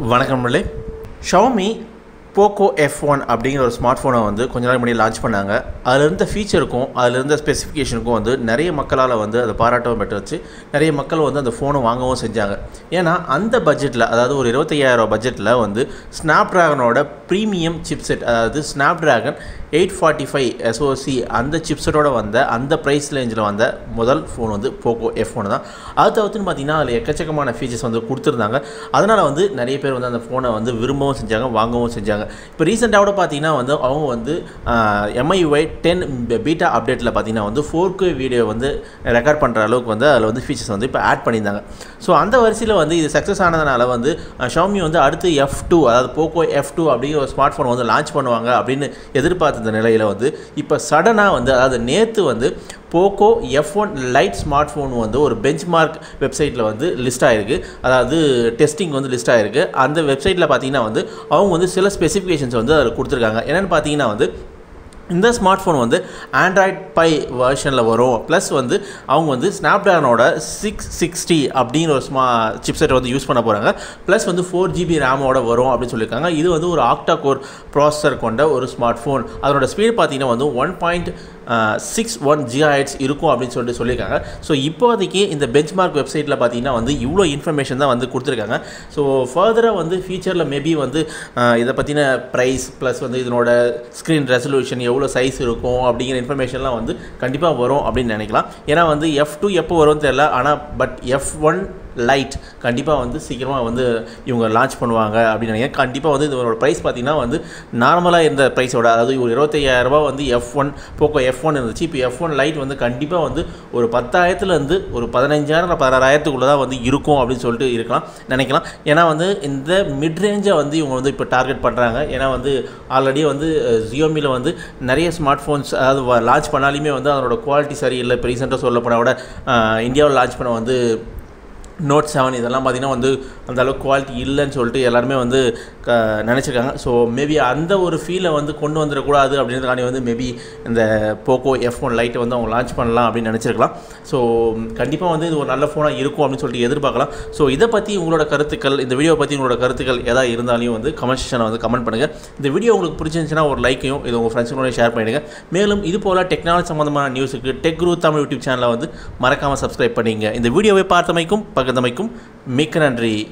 வணக்கம் நண்பர்களே Xiaomi Poco F one அப்படிங்கிற ஒரு ஸ்மார்ட் ஃபோனை வந்து கொஞ்ச நாள் முன்னாடி லான்ச் பண்ணாங்க. அதில் இருந்த ஃபீச்சருக்கும் அதில் இருந்த ஸ்பெசிஃபிகேஷனுக்கும் வந்து நிறைய மக்களால் வந்து அதை பாராட்டவும் பெற்றுச்சு. நிறைய மக்கள் வந்து அந்த ஃபோனை வாங்கவும் செஞ்சாங்க. ஏன்னா அந்த பட்ஜெட்டில் அதாவது ஒரு இருபத்தையாயிரம் பட்ஜெட்டில் வந்து ஸ்னாப் ட்ராகனோட ப்ரீமியம் சிப்செட் அதாவது Snapdragon eight forty five SoC அந்த சிப்செட்டோட வந்த அந்த ப்ரைஸ் ரேஞ்சில் வந்த முதல் ஃபோன் வந்து போக்கோ எஃப் ஒன் தான். அது தவிர்த்துன்னு பார்த்தீங்கன்னா அதில் எக்கச்சக்கமான ஃபீச்சர்ஸ் வந்து கொடுத்துருந்தாங்க. அதனால் வந்து நிறைய பேர் வந்து அந்த ஃபோனை வந்து விரும்பவும் செஞ்சாங்க வாங்கவும் செஞ்சாங்க. இப்போ ரீசெண்டாக கூட பார்த்தீங்கன்னா வந்து அவங்க வந்து எம்ஐஒய் டென் பீட்டா அப்டேட்டில் பார்த்தீங்கன்னா வந்து ஃபோர் கே வீடியோ வந்து ரெக்கார்ட் பண்ணுற அளவுக்கு வந்து அதில் வந்து ஃபீச்சர்ஸ் வந்து இப்போ ஆட் பண்ணியிருந்தாங்க. ஸோ அந்த வரிசையில் வந்து இது சக்ஸஸ் ஆனதுனால வந்து ஷாமி வந்து அடுத்து எஃப் டூ அதாவது போக்கோ எஃப் டூ அப்படிங்கிற ஒரு ஸ்மார்ட் ஃபோன் வந்து லான்ச் பண்ணுவாங்க அப்படின்னு எதிர்பார்த்த நிலையில் வந்து இப்போ சடனாக வந்து அதாவது நேற்று வந்து Poco F one lite smart phone வந்து ஒரு பெஞ்ச் மார்க் வெப்சைட்டில் வந்து லிஸ்ட் ஆகிருக்கு அதாவது டெஸ்டிங் வந்து லிஸ்ட் ஆகிருக்கு அந்த வெப்சைட்டில் பார்த்தீங்கன்னா வந்து அவங்க வந்து சில ஸ்பெசிஃபிகேஷன்ஸ் வந்து அதில் கொடுத்துருக்காங்க. என்னென்னு பார்த்தீங்கன்னா வந்து இந்த ஸ்மார்ட் ஃபோன் வந்து ஆண்ட்ராய்ட் பை வெர்ஷனில் வரும். ப்ளஸ் வந்து அவங்க வந்து ஸ்னாப்ட்ராகனோட சிக்ஸ் சிக்ஸ்டி அப்படின்னு ஒரு ஸ்மா சிப்செட் வந்து யூஸ் பண்ண போகிறாங்க ப்ளஸ் வந்து ஃபோர் ஜிபி ரேமோட வரும் அப்படின்னு சொல்லியிருக்காங்க. இது வந்து ஒரு ஆக்டா கோர் ப்ராசஸர் கொண்ட ஒரு ஸ்மார்ட் ஃபோன் அதனோட ஸ்பீடு பார்த்தீங்கன்னா வந்து ஒன் பாயிண்ட் சிக்ஸ் ஒன் ஜிஹெட்ஸ் இருக்கும் அப்படின்னு சொல்லிட்டு சொல்லியிருக்காங்க. ஸோ இப்போதைக்கு இந்த பெஞ்ச் மார்க் வெப்சைட்டில் பார்த்தீங்கன்னா வந்து இவ்வளோ இன்ஃபர்மேஷன் தான் வந்து கொடுத்துருக்காங்க. ஸோ ஃபர்தராக வந்து ஃபியூச்சரில் மேபி வந்து இதை பற்றின ப்ரைஸ் ப்ளஸ் வந்து இதனோட ஸ்க்ரீன் ரெசல்யூஷன் எவ்வளோ சைஸ் இருக்கும் அப்படிங்கிற இன்ஃபர்மேஷன்லாம் வந்து கண்டிப்பாக வரும் அப்படின்னு நினைக்கலாம். ஏன்னா வந்து எஃப் டூ எப்போ வரும்னு தெரியல. ஆனால் பட் எஃப் ஒன் லைட் கண்டிப்பாக வந்து சீக்கிரமாக வந்து இவங்க லான்ச் பண்ணுவாங்க அப்படின்னு நினைக்கிறேன். கண்டிப்பாக வந்து இதோட ப்ரைஸ் பார்த்திங்கன்னா வந்து நார்மலாக இருந்த ப்ரைஸோட அதாவது ஒரு இருபத்தையாயிரரூபா வந்து F one Poco F one இருந்துச்சு. இப்போ எஃப் ஒன் லைட் வந்து கண்டிப்பாக வந்து ஒரு பத்தாயிரத்துலேருந்து ஒரு பதினஞ்சாயிரம் பதினாறாயிரத்துக்குள்ளே தான் வந்து இருக்கும் அப்படின்னு சொல்லிட்டு இருக்கலாம் நினைக்கலாம். ஏன்னா வந்து இந்த மிட் ரேஞ்சை வந்து இவங்க வந்து இப்போ டார்கெட் பண்ணுறாங்க ஏன்னா வந்து ஆல்ரெடி வந்து ஜியோமியில் வந்து நிறைய ஸ்மார்ட் ஃபோன்ஸ் அதாவது லான்ச் பண்ணாலுமே வந்து அதனோட குவாலிட்டி சரியில்லை. இப்போ ரீசெண்டாக சொல்லப்போனால் விட கூட இந்தியாவில் லான்ச் பண்ண வந்து நோட் செவன் இதெல்லாம் பார்த்திங்கன்னா வந்து அந்தளவுக்கு குவாலிட்டி இல்லைன்னு சொல்லிட்டு எல்லாருமே வந்து க நினச்சிருக்காங்க. ஸோ மேபி அந்த ஒரு ஃபீலை வந்து கொண்டு வந்துடக்கூடாது அப்படின்றதுக்காண்டி வந்து மேபி இந்த போக்கோ எஃப் ஒன் லைட்டை வந்து அவங்க லான்ச் பண்ணலாம் அப்படின்னு நினச்சிருக்கலாம். ஸோ கண்டிப்பாக வந்து இது ஒரு நல்ல ஃபோனாக இருக்கும் அப்படின்னு சொல்லிட்டு எதிர்பார்க்கலாம். ஸோ இதை பற்றி உங்களோட கருத்துக்கள் இந்த வீடியோ பற்றி உங்களோட கருத்துக்கள் எதாவது இருந்தாலையும் வந்து கமெண்ட் செக்ஷனில் வந்து கமெண்ட் பண்ணுங்கள் இந்த வீடியோ உங்களுக்கு பிடிச்சிருந்துச்சுன்னா ஒரு லைக்கையும் இது உங்கள் ஃப்ரெண்ட்ஸுங்களோட ஷேர் பண்ணிடுங்க. மேலும் இது போல் டெக்னாலஜி சம்மந்தமான நியூஸுக்கு டெக் குரு தமிழ் யூடியூப் சேனலை வந்து மறக்காமல் சப்ஸ்கிரைப் பண்ணிங்க இந்த வீடியோவை பார்த்தமைக்கும் பகிர்ந்தமைக்கும் மிக்க நன்றி.